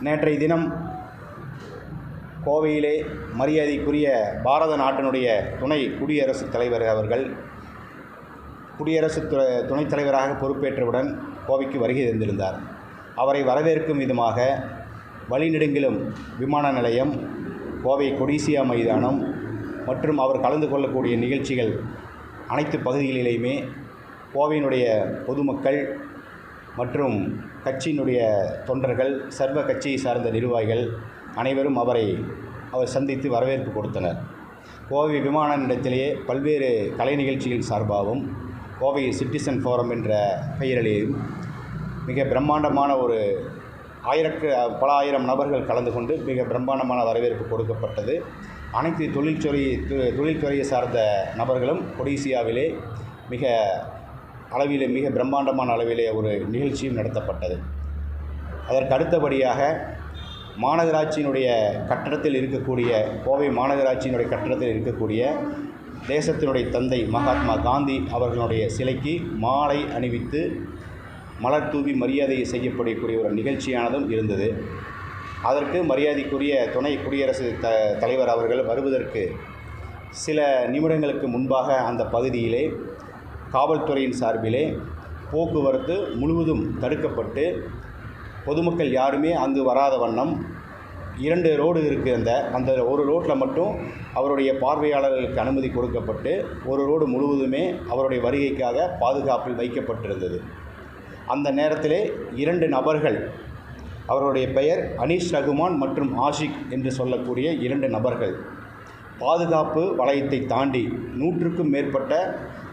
நேற்றைய தினம் கோவையிலே மரியாதைக்குரிய பாரத நாட்டினுடைய துணை குடியரசுத் தலைவர் அவர்கள் குடியரசு து துணைத் தலைவராக பொறுப்பேற்றவுடன் கோவைக்கு வருகை தந்திருந்தார். அவரை வரவேற்கும் விதமாக வழிநெடுங்கிலும் விமான நிலையம் கோவை கொடிசியா மைதானம் மற்றும் அவர் கலந்து கொள்ளக்கூடிய நிகழ்ச்சிகள் அனைத்து பகுதிகளிலேயுமே கோவையினுடைய பொதுமக்கள் மற்றும் கட்சியினுடைய தொண்டர்கள் சர்வ கட்சியை சார்ந்த நிர்வாகிகள் அனைவரும் அவரை அவர் சந்தித்து வரவேற்பு கொடுத்தனர். கோவை விமான நிலையத்திலேயே பல்வேறு கலை நிகழ்ச்சிகள் சார்பாகவும் கோவை சிட்டிசன் ஃபோரம் என்ற பெயரிலேயும் மிக பிரம்மாண்டமான ஒரு ஆயிரக்கு பல ஆயிரம் நபர்கள் கலந்து கொண்டு மிக பிரம்மாண்டமான வரவேற்பு கொடுக்கப்பட்டது. அனைத்து தொழில்துறை தொழில்துறையை சார்ந்த நபர்களும் ஒடிசியாவிலே மிக அளவிலே மிக பிரம்மாண்டமான அளவிலே ஒரு நிகழ்ச்சியும் நடத்தப்பட்டது. அதற்கு அடுத்தபடியாக மாநகராட்சியினுடைய கட்டடத்தில் இருக்கக்கூடிய கோவை மாநகராட்சியினுடைய கட்டடத்தில் இருக்கக்கூடிய தேசத்தினுடைய தந்தை மகாத்மா காந்தி அவர்களுடைய சிலைக்கு மாலை அணிவித்து மலர் தூவி மரியாதை செய்யப்படக்கூடிய ஒரு நிகழ்ச்சியானதும் இருந்தது. அதற்கு மரியாதைக்குரிய துணை குடியரசு த தலைவர் அவர்கள் வருவதற்கு சில நிமிடங்களுக்கு முன்பாக அந்த பகுதியிலே காவல்துறையின் சார்பிலே போக்குவரத்து முழுவதும் தடுக்கப்பட்டு பொதுமக்கள் யாருமே அங்கு வராத வண்ணம் இரண்டு ரோடு இருக்குது அந்த அந்த ஒரு ரோட்டில் மட்டும் அவருடைய பார்வையாளர்களுக்கு அனுமதி கொடுக்கப்பட்டு ஒரு ரோடு முழுவதுமே அவருடைய வருகைக்காக பாதுகாப்பில் வைக்கப்பட்டிருந்தது. அந்த நேரத்திலே இரண்டு நபர்கள் அவருடைய பெயர் அனீஷ் ரகுமான் மற்றும் ஆஷிக் என்று சொல்லக்கூடிய இரண்டு நபர்கள் பாதுகாப்பு வளையத்தை தாண்டி நூற்றுக்கும் மேற்பட்ட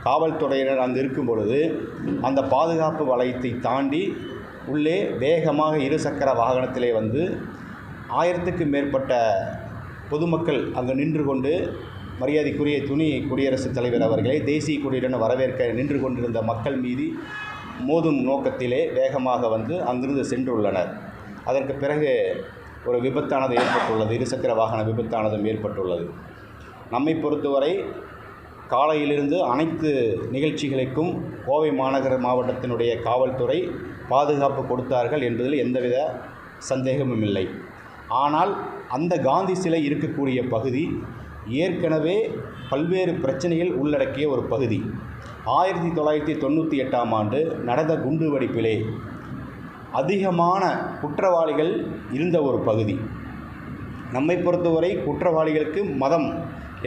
காவல்துறையினர் அங்கு இருக்கும் பொழுது அந்த பாதுகாப்பு வளையத்தை தாண்டி உள்ளே வேகமாக இருசக்கர வாகனத்திலே வந்து ஆயிரத்துக்கும் மேற்பட்ட பொதுமக்கள் அங்கு நின்று கொண்டு மரியாதைக்குரிய துணி குடியரசுத் தலைவர் அவர்களை தேசிய கொடியுடன் வரவேற்க நின்று கொண்டிருந்த மக்கள் மீது மோதும் நோக்கத்திலே வேகமாக வந்து அங்கிருந்து சென்றுள்ளனர். அதற்கு பிறகு ஒரு விபத்தானது ஏற்பட்டுள்ளது இருசக்கர வாகன விபத்தானதும் ஏற்பட்டுள்ளது. நம்மை பொறுத்தவரை காலையிலிருந்து அனைத்து நிகழ்ச்சிகளுக்கும் கோவை மாநகர மாவட்டத்தினுடைய காவல்துறை பாதுகாப்பு கொடுத்தார்கள் என்பதில் எந்தவித சந்தேகமும் இல்லை. ஆனால் அந்த காந்தி சிலை இருக்கக்கூடிய பகுதி ஏற்கனவே பல்வேறு பிரச்சனைகள் உள்ளடக்கிய ஒரு பகுதி. ஆயிரத்தி தொள்ளாயிரத்தி தொண்ணூற்றி எட்டாம் ஆண்டு நடந்த குண்டுவெடிப்பிலே அதிகமான குற்றவாளிகள் இருந்த ஒரு பகுதி. நம்மை பொறுத்தவரை குற்றவாளிகளுக்கு மதம்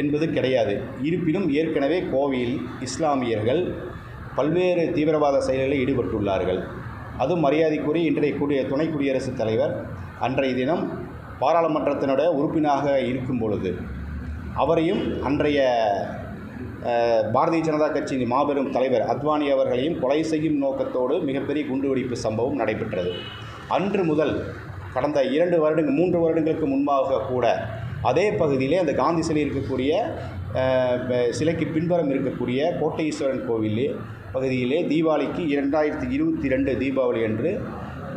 என்பது கிடையாது. இருப்பினும் ஏற்கனவே கோவையில் இஸ்லாமியர்கள் பல்வேறு தீவிரவாத செயல்களில் ஈடுபட்டுள்ளார்கள். அது மரியாதைக்குரிய இன்றைய குடிய துணை குடியரசுத் தலைவர் அன்றைய தினம் பாராளுமன்றத்தினுடைய உறுப்பினராக இருக்கும் பொழுது அவரையும் அன்றைய பாரதிய ஜனதா கட்சியின் மாபெரும் தலைவர் அத்வானி அவர்களையும் கொலை செய்யும் நோக்கத்தோடு மிகப்பெரிய குண்டுவெடிப்பு சம்பவம் நடைபெற்றது. அன்று முதல் கடந்த இரண்டு வருடங்கள் மூன்று வருடங்களுக்கு முன்பாக கூட அதே பகுதியிலே அந்த காந்தி சிலை இருக்கக்கூடிய சிலைக்கு பின்புறம் இருக்கக்கூடிய கோட்டையீஸ்வரன் கோவில் பகுதியிலே தீபாவளிக்கு இரண்டாயிரத்தி இருபத்தி ரெண்டு தீபாவளி அன்று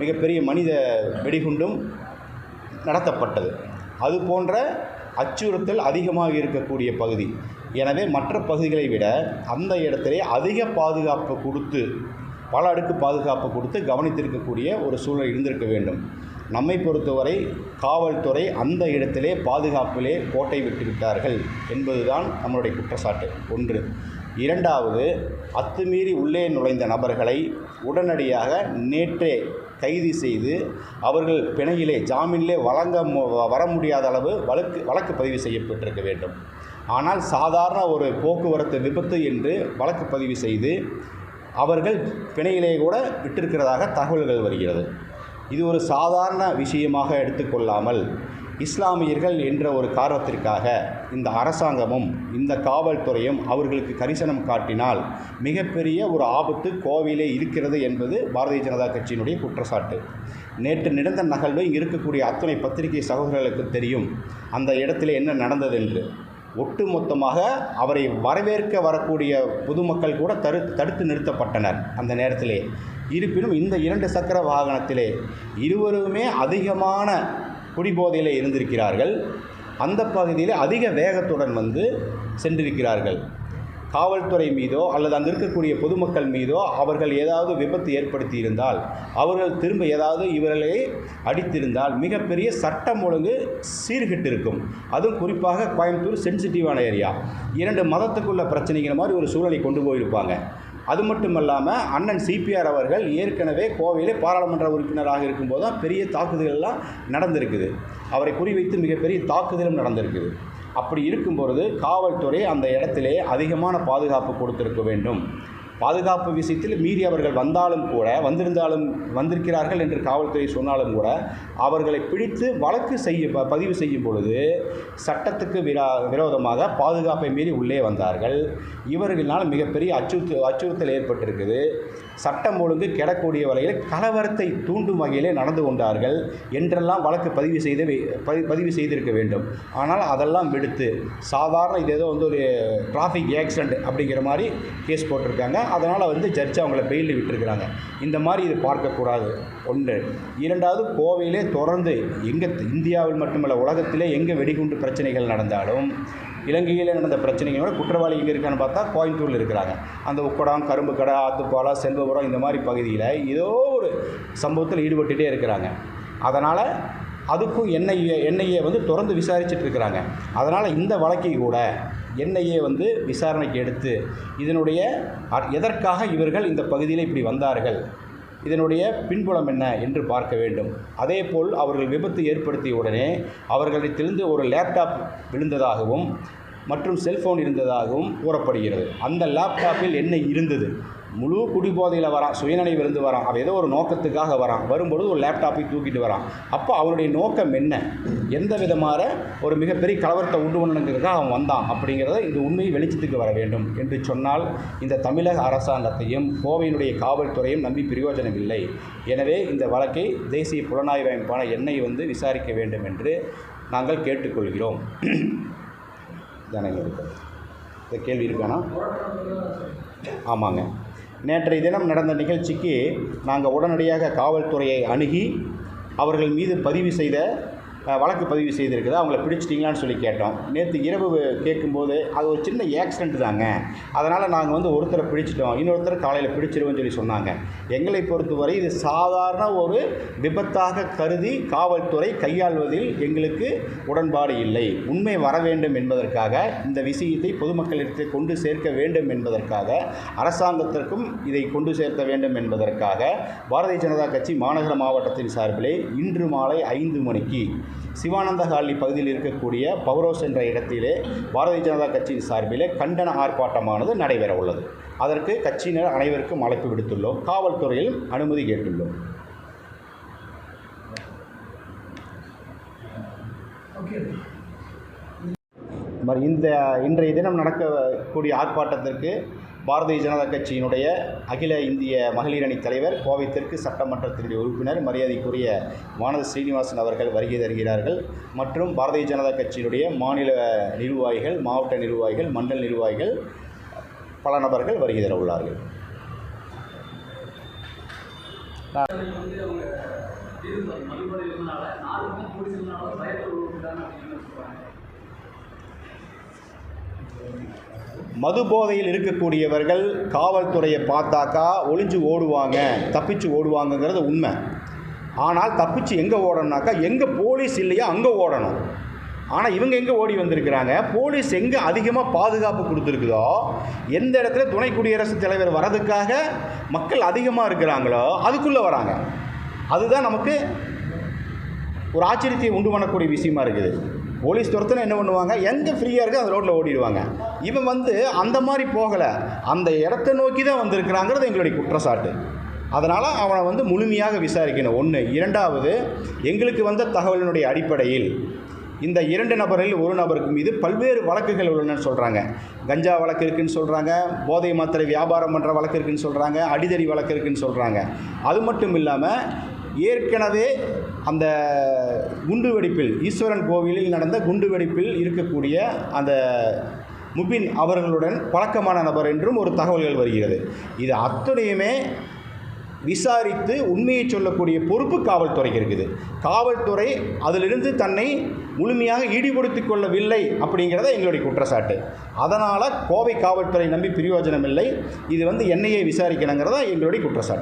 மிகப்பெரிய மனித வெடிகுண்டும் நடத்தப்பட்டது. அது போன்ற அச்சுறுத்தல் அதிகமாக இருக்கக்கூடிய பகுதி. எனவே மற்ற பகுதிகளை விட அந்த இடத்திலே அதிக பாதுகாப்பு கொடுத்து பல அடுக்கு பாதுகாப்பு கொடுத்து கவனித்திருக்கக்கூடிய ஒரு சூழல் இருந்திருக்க வேண்டும். நம்மை பொறுத்தவரை காவல்துறை அந்த இடத்திலே பாதுகாப்பிலே கோட்டை விட்டுவிட்டார்கள் என்பதுதான் நம்மளுடைய குற்றச்சாட்டு. ஒன்று. இரண்டாவது அத்துமீறி உள்ளே நுழைந்த நபர்களை உடனடியாக நேற்றே கைது செய்து அவர்கள் பிணையிலே ஜாமீனிலே வழங்க மு- வர முடியாத அளவு வழக்கு வழக்கு பதிவு செய்யப்பட்டிருக்க வேண்டும். ஆனால் சாதாரண ஒரு போக்குவரத்து விபத்து என்று வழக்கு பதிவு செய்து அவர்கள் பிணையிலே கூட விட்டிருக்கிறதாக தகவல்கள் வருகிறது. இது ஒரு சாதாரண விஷயமாக எடுத்துக்கொள்ளாமல் இஸ்லாமியர்கள் என்ற ஒரு காரணத்திற்காக இந்த அரசாங்கமும் இந்த காவல்துறையும் அவர்களுக்கு கரிசனம் காட்டினால் மிகப்பெரிய ஒரு ஆபத்து கோவையிலே இருக்கிறது என்பது பாரதிய ஜனதா கட்சியினுடைய குற்றச்சாட்டு. நேற்று நடந்த நகழ்வு இங்கே இருக்கக்கூடிய அத்துணை பத்திரிகை சகோதரர்களுக்கு தெரியும் அந்த இடத்துல என்ன நடந்தது என்று. ஒட்டுமொத்தமாக அவரை வரவேற்க வரக்கூடிய பொதுமக்கள் கூட தரு தடுத்து நிறுத்தப்பட்டனர் அந்த நேரத்திலே. இருப்பினும் இந்த இரண்டு சக்கர வாகனத்திலே இருவருமே அதிகமான குடிபோதையில் இருந்திருக்கிறார்கள். அந்த பகுதியில் அதிக வேகத்துடன் வந்து சென்றிருக்கிறார்கள். காவல்துறை மீதோ அல்லது அங்கே இருக்கக்கூடிய பொதுமக்கள் மீதோ அவர்கள் ஏதாவது விபத்து ஏற்படுத்தி இருந்தால் அவர்கள் திரும்ப ஏதாவது இவர்களை அடித்திருந்தால் மிகப்பெரிய சட்டம் ஒழுங்கு சீர்கிட்டு இருக்கும் அதுவும் குறிப்பாக கோயம்புத்தூர் சென்சிட்டிவான ஏரியா. இரண்டு மதத்துக்குள்ள பிரச்சனைங்கிற மாதிரி ஒரு சூழலை கொண்டு போயிருப்பாங்க. அது மட்டும் இல்லாமல் அண்ணன் சிபிஆர் அவர்கள் ஏற்கனவே கோவையிலே பாராளுமன்ற உறுப்பினராக இருக்கும்போது தான் பெரிய தாக்குதல்கள்லாம் நடந்திருக்குது. அவரை குறிவைத்து மிகப்பெரிய தாக்குதலும் நடந்திருக்குது. அப்படி இருக்கும் பொழுது காவல்துறை அந்த இடத்திலே அதிகமான பாதுகாப்பு கொடுத்திருக்க வேண்டும். பாதுகாப்பு விஷயத்தில் மீறி அவர்கள் வந்தாலும் கூட வந்திருந்தாலும் வந்திருக்கிறார்கள் என்று காவல்துறை சொன்னாலும் கூட அவர்களை பிடித்து வழக்கு செய்ய ப- பதிவு செய்யும் பொழுது சட்டத்துக்கு விரா விரோதமாக பாதுகாப்பை மீறி உள்ளே வந்தார்கள். இவர்களால் மிகப்பெரிய அச்சுறுத்து அச்சுறுத்தல் ஏற்பட்டிருக்குது. சட்டம் ஒழுங்கு கெடக்கூடிய வகையில் கலவரத்தை தூண்டும் வகையிலே நடந்து கொண்டார்கள் என்றெல்லாம் வழக்கு பதிவு செய்து பதி- பதிவு செய்திருக்க வேண்டும். ஆனால் அதெல்லாம் விடுத்து சாதாரண இது ஏதோ வந்து ஒரு டிராஃபிக் ஆக்சிடென்ட் அப்படிங்கிற மாதிரி கேஸ் போட்டிருக்காங்க. அதனால் வந்து ஜட்ஜ் அவங்கள பெயில் விட்டுருக்குறாங்க. இந்த மாதிரி இது பார்க்கக்கூடாது. ஒன்று. இரண்டாவது கோவையிலே தொடர்ந்து எங்கே இந்தியாவில் மட்டுமல்ல உலகத்திலே எங்கே வெடிகுண்டு பிரச்சனைகள் நடந்தாலும் இலங்கையில் நடந்த பிரச்சனைகளோட குற்றவாளி எங்கே இருக்கான்னு பார்த்தா கோயம்புத்தூரில் இருக்கிறாங்க. அந்த உக்கடம் கரும்பு கடை ஆத்துப்பாலா செல்வபுரம் இந்த மாதிரி பகுதியில் ஏதோ ஒரு சம்பவத்தில் ஈடுபட்டுகிட்டே இருக்கிறாங்க. அதனால் அதுக்கும் என்ஐஏ என்ஐஏ வந்து தொடர்ந்து விசாரிச்சுட்டு இருக்கிறாங்க. அதனால் இந்த வழக்கை கூட என்ஐஏ வந்து விசாரணைக்கு எடுத்து இதனுடைய எதற்காக இவர்கள் இந்த பகுதியில் இப்படி வந்தார்கள்? இதனுடைய பின்புலம் என்ன என்று பார்க்க வேண்டும். அதேபோல் அவர்கள் விபத்து ஏற்படுத்திய உடனே அவர்களிடத்திலிருந்து ஒரு லேப்டாப் விழுந்ததாகவும் மற்றும் செல்போன் இருந்ததாகவும் கூறப்படுகிறது. அந்த லேப்டாப்பில் என்ன இருந்தது? முழு குடிபோதையில் வரான் சுயநினைவு இருந்து வரான். அவன் ஏதோ ஒரு நோக்கத்துக்காக வரான். வரும்பொழுது ஒரு லேப்டாப்பை தூக்கிட்டு வரான். அப்போ அவனுடைய நோக்கம் என்ன? எந்த விதமான ஒரு மிகப்பெரிய கலவரத்தை உண்டு பண்ணணுங்கிறதுக்காக அவன் வந்தான். அப்படிங்கிறத இந்த உண்மையை வெளிச்சத்துக்கு வர வேண்டும் என்று சொன்னால் இந்த தமிழக அரசாங்கத்தையும் கோவையினுடைய காவல்துறையும் நம்பி பிரயோஜனம் இல்லை. எனவே இந்த வழக்கை தேசிய புலனாய்வு அமைப்பான என்னை வந்து விசாரிக்க வேண்டும் என்று நாங்கள் கேட்டுக்கொள்கிறோம். தானே இந்த கேள்வி இருக்கானா? ஆமாங்க. நேற்றைய தினம் நடந்த நிகழ்ச்சிக்கு நாங்கள் உடனடியாக காவல்துறையை அணுகி அவர்கள் மீது பதிவு செய்த வழக்கு பதிவு செய்திருக்குது. அவங்கள பிடிச்சிட்டிங்களான்னு சொல்லி கேட்டோம். நேற்று இரவு கேட்கும்போது அது ஒரு சின்ன ஆக்சிடென்ட் தாங்க. அதனால் நாங்கள் வந்து ஒருத்தரை பிடிச்சிட்டோம். இன்னொருத்தர் காலையில் பிடிச்சிருவோம் சொல்லி சொன்னாங்க. எங்களை பொறுத்தவரை இது சாதாரண ஒரு விபத்தாக கருதி காவல்துறை கையாள்வதில் எங்களுக்கு உடன்பாடு இல்லை. உண்மை வர வேண்டும் என்பதற்காக இந்த விஷயத்தை பொதுமக்களிடத்தை கொண்டு சேர்க்க வேண்டும் என்பதற்காக அரசாங்கத்திற்கும் இதை கொண்டு சேர்க்க வேண்டும் என்பதற்காக பாரதிய ஜனதா கட்சி மாநகர மாவட்டத்தின் சார்பிலே இன்று மாலை ஐந்து மணிக்கு சிவானந்த காலனி பகுதியில் இருக்கக்கூடிய பவரோஸ் என்ற இடத்திலே பாரதிய ஜனதா கட்சியின் சார்பிலே கண்டன ஆர்ப்பாட்டமானது நடைபெற உள்ளது. அதற்கு கட்சியினர் அனைவருக்கும் அழைப்பு விடுத்துள்ளோம். காவல்துறையில் அனுமதி கேட்டுள்ளோம். இந்த இன்றைய தினம் நடக்கக்கூடிய ஆர்ப்பாட்டத்திற்கு பாரதிய ஜனதா கட்சியினுடைய அகில இந்திய மகளிர் அணி தலைவர் கோவை தெற்கு சட்டமன்றத்தினுடைய உறுப்பினர் மரியாதைக்குரிய வானதி ஸ்ரீனிவாசன் அவர்கள் வருகை தருகிறார்கள். மற்றும் பாரதிய ஜனதா கட்சியினுடைய மாநில நிர்வாகிகள் மாவட்ட நிர்வாகிகள் மண்டல் நிர்வாகிகள் பல நபர்கள் வருகை தர உள்ளார்கள். மது போதையில் இருக்கக்கூடியவர்கள் காவல்துறையை பார்த்தாக்கா ஒளிஞ்சு ஓடுவாங்க தப்பிச்சு ஓடுவாங்கங்கிறது உண்மை. ஆனால் தப்பிச்சு எங்கே ஓடணும்னாக்கா எங்கே போலீஸ் இல்லையோ அங்கே ஓடணும். ஆனால் இவங்க எங்கே ஓடி வந்திருக்கிறாங்க? போலீஸ் எங்கே அதிகமாக பாதுகாப்பு கொடுத்துருக்குதோ எந்த இடத்துல துணை குடியரசுத் தலைவர் வரதுக்காக மக்கள் அதிகமாக இருக்கிறாங்களோ அதுக்குள்ளே வராங்க. அதுதான் நமக்கு ஒரு ஆச்சரியத்தை உண்டு பண்ணக்கூடிய விஷயமா இருக்குது. போலீஸ் துரத்துனா என்ன பண்ணுவாங்க? எங்கே ஃப்ரீயாக இருக்கோ அந்த ரோட்டில் ஓடிடுவாங்க. இவன் வந்து அந்த மாதிரி போகலை. அந்த இடத்த நோக்கி தான் வந்திருக்கிறாங்கிறது எங்களுடைய குற்றச்சாட்டு. அதனால் அவனை வந்து முழுமையாக விசாரிக்கணும். ஒன்று இரண்டாவது எங்களுக்கு வந்த தகவலினுடைய அடிப்படையில் இந்த இரண்டு நபரில் ஒரு நபருக்கு மீது பல்வேறு வழக்குகள் உள்ளனன்னு சொல்கிறாங்க கஞ்சா வழக்கு இருக்குன்னு சொல்கிறாங்க போதை மாத்திரை வியாபாரம் பண்ணுற வழக்கு இருக்குன்னு சொல்கிறாங்க அடிதடி வழக்கு இருக்குன்னு சொல்கிறாங்க அது மட்டும் இல்லாமல் ஏற்கனவே அந்த குண்டு வெடிப்பில் ஈஸ்வரன் கோவிலில் நடந்த குண்டு வெடிப்பில் இருக்கக்கூடிய அந்த முபின் அவர்களுடன் பழக்கமான நபர் என்றும் ஒரு தகவல்கள் வருகிறது. இது அத்தனையுமே விசாரித்து உண்மையை சொல்லக்கூடிய பொறுப்பு காவல்துறைக்கு இருக்குது. காவல்துறை அதிலிருந்து தன்னை முழுமையாக ஈடுபடுத்திக் கொள்ளவில்லை அப்படிங்கிறத எங்களுடைய குற்றச்சாட்டு. அதனால் கோவை காவல்துறை நம்பி பிரயோஜனம் இல்லை இது வந்து என்னையே விசாரிக்கணுங்கிறதா எங்களுடைய குற்றச்சாட்டு.